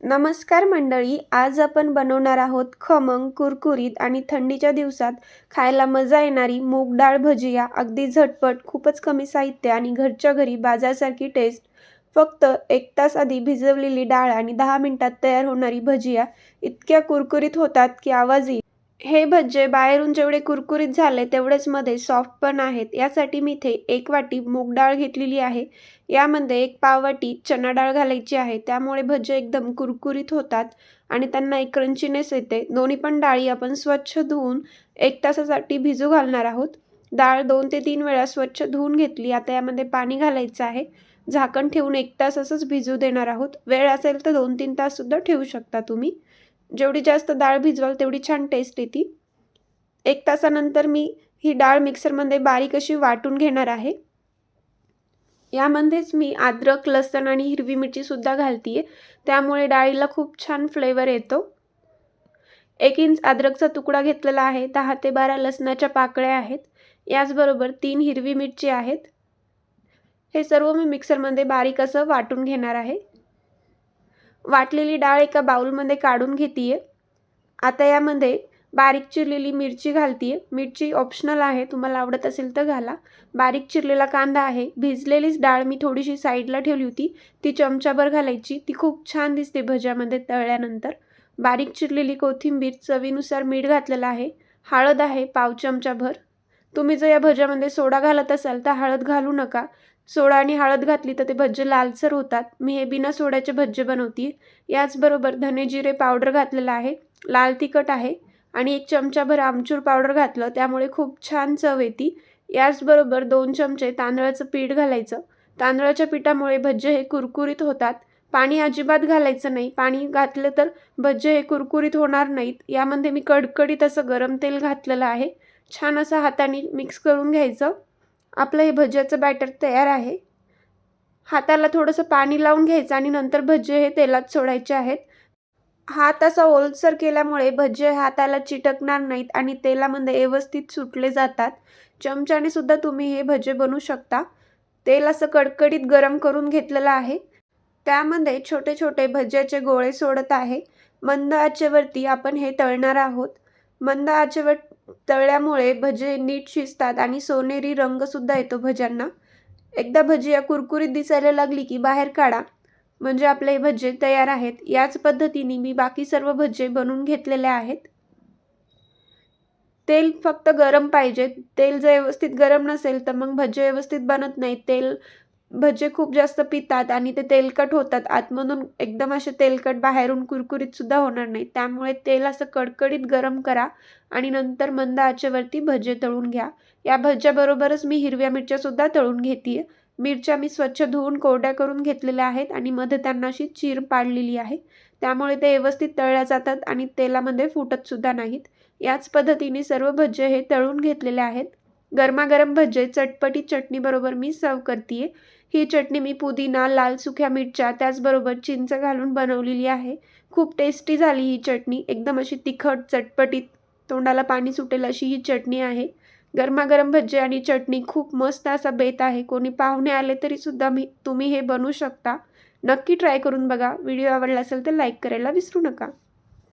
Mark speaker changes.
Speaker 1: नमस्कार मंडळी आज आपण बनवणार आहोत खमंग कुरकुरीत आणि थंडीच्या दिवसात खायला मजा येणारी मूग डाळ भजिया. अगदी झटपट खूपच कमी साहित्य आणि घरच्या घरी बाजारसारखी टेस्ट फक्त एक तास आधी भिजवलेली डाळ आणि दहा मिनिटात तयार होणारी भजिया इतक्या कुरकुरीत होतात की आवाज येईल. हे भज्जे बाहेरून जेवढे कुरकुरीत झाले तेवढेच मध्ये सॉफ्ट पण आहेत. यासाठी मी इथे एक वाटी मूग डाळ घेतलेली आहे. यामध्ये एक पाववाटी चना डाळ घालायची आहे. त्यामुळे भज्जे एकदम कुरकुरीत होतात आणि त्यांना एक क्रंचीनेस येते. दोन्ही पण डाळी आपण स्वच्छ धुवून एक तासासाठी भिजू घालणार आहोत. डाळ दोन ते तीन वेळा स्वच्छ धुवून घेतली. आता यामध्ये पाणी घालायचं आहे. झाकण ठेवून एक तास असंच भिजू देणार आहोत. वेळ असेल तर दोन तीन ताससुद्धा ठेवू शकता तुम्ही. जेवढी जास्त डाळ भिजवाल तेवढी छान टेस्ट येते. एक तासानंतर मी ही डाळ मिक्सरमध्ये बारीक अशी वाटून घेणार आहे. यामध्येच मी अद्रक लसण आणि हिरवी मिरचीसुद्धा घालते त्यामुळे डाळीला खूप छान फ्लेवर येतो. एक इंच अद्रकचा तुकडा घेतलेला आहे. दहा ते बारा लसणाच्या पाकळ्या आहेत. याचबरोबर तीन हिरवी मिरची आहेत. हे सर्व मी मिक्सरमध्ये बारीक असं वाटून घेणार आहे. वाटलेली डाळ एका बाउलमध्ये काढून घेते आता यामध्ये बारीक चिरलेली मिरची घालते मिरची ऑप्शनल आहे तुम्हाला आवडत असेल तर घाला. बारीक चिरलेला कांदा आहे भिजलेलीच डाळ मी थोडीशी साईडला ठेवली होती. ती चमचाभर घालायची. ती खूप छान दिसते भज्यामध्ये तळल्यानंतर. बारीक चिरलेली कोथिंबीर चवीनुसार मीठ घातलेलं आहे. हळद आहे पाव चमचाभर. तुम्ही जर या भज्यामध्ये सोडा घालत असाल तर हळद घालू नका. सोडा आणि हळद घातली तर ते भज्जे लालसर होतात. मी हे बिना सोड्याचे भज्जे बनवते. याचबरोबर धने जिरे पावडर घातलेलं आहे. लाल तिखट आहे. आणि एक चमचाभर आमचूर पावडर घातलं. त्यामुळे खूप छान चव येते. याचबरोबर दोन चमचे तांदळाचं पीठ घालायचं. तांदळाच्या पिठामुळे भज्जे हे कुरकुरीत होतात. पाणी अजिबात घालायचं नाही. पाणी घातलं तर भज्जे हे कुरकुरीत होणार नाहीत. यामध्ये मी कडकडीत असं गरम तेल घातलेलं आहे. छान असं हाताने मिक्स करून घ्यायचं. आपलं हे भज्याचं बॅटर तयार आहे. हाताला थोडंसं पाणी लावून घ्यायचं आणि नंतर भज्जे हे तेलात सोडायचे आहेत. हात असा ओलसर केल्यामुळे भज्जे हाताला चिटकणार नाहीत आणि तेलामध्ये व्यवस्थित सुटले जातात. चमच्याने सुद्धा तुम्ही हे भजे बनवू शकता. तेल असं कडकडीत गरम करून घेतलेलं आहे. त्यामध्ये छोटे छोटे भज्याचे गोळे सोडत आहे. मंद आचेवरती आपण हे तळणार आहोत. मंद आचेवर तळल्यामुळे भजे नीट शिजतात आणि सोनेरी रंगसुद्धा येतो भज्यांना. एकदा भजी या कुरकुरीत दिसायला लागली की बाहेर काढा. म्हणजे आपले हे भज्जे तयार आहेत. याच पद्धतीने मी बाकी सर्व भज्जे बनवून घेतलेले आहेत. तेल फक्त गरम पाहिजे. तेल जर व्यवस्थित गरम नसेल तर मग भज्जे व्यवस्थित बनत नाही तेल भजे खूप जास्त पितात आणि ते तेलकट होतात. आतमधून एकदम असे तेलकट बाहेरून कुरकुरीत सुद्धा होणार नाही. त्यामुळे तेल असं कडकडीत गरम करा आणि नंतर मंद आचेवरती भजे तळून घ्या. या भज्याबरोबरच मी हिरव्या मिरच्या सुद्धा तळून घेते मिरच्या मी स्वच्छ धुवून कोरड्या करून घेतलेल्या आहेत आणि मध्ये त्यांना अशी चीर पाडलेली आहे. त्यामुळे ते व्यवस्थित तळल्या जातात आणि तेलामध्ये फुटत सुद्धा नाहीत. याच पद्धतीने सर्व भज्जे हे तळून घेतलेले आहेत. गरमागरम भज्जे चटपटी चटणीबरोबर मी सर्व करते ही चटणी मी पुदिना लाल सुक्या मिरच्या त्याचबरोबर चिंच घालून बनवलेली आहे. खूप टेस्टी झाली ही चटणी. एकदम अशी तिखट चटपटीत तोंडाला पाणी सुटेल अशी ही चटणी आहे. गरमागरम भज्जे आणि चटणी खूप मस्त असा बेत आहे. कोणी पाहुणे आले तरीसुद्धा मी तुम्ही हे बनवू शकता. नक्की ट्राय करून बघा. व्हिडिओ आवडला असेल तर लाईक करायला विसरू नका.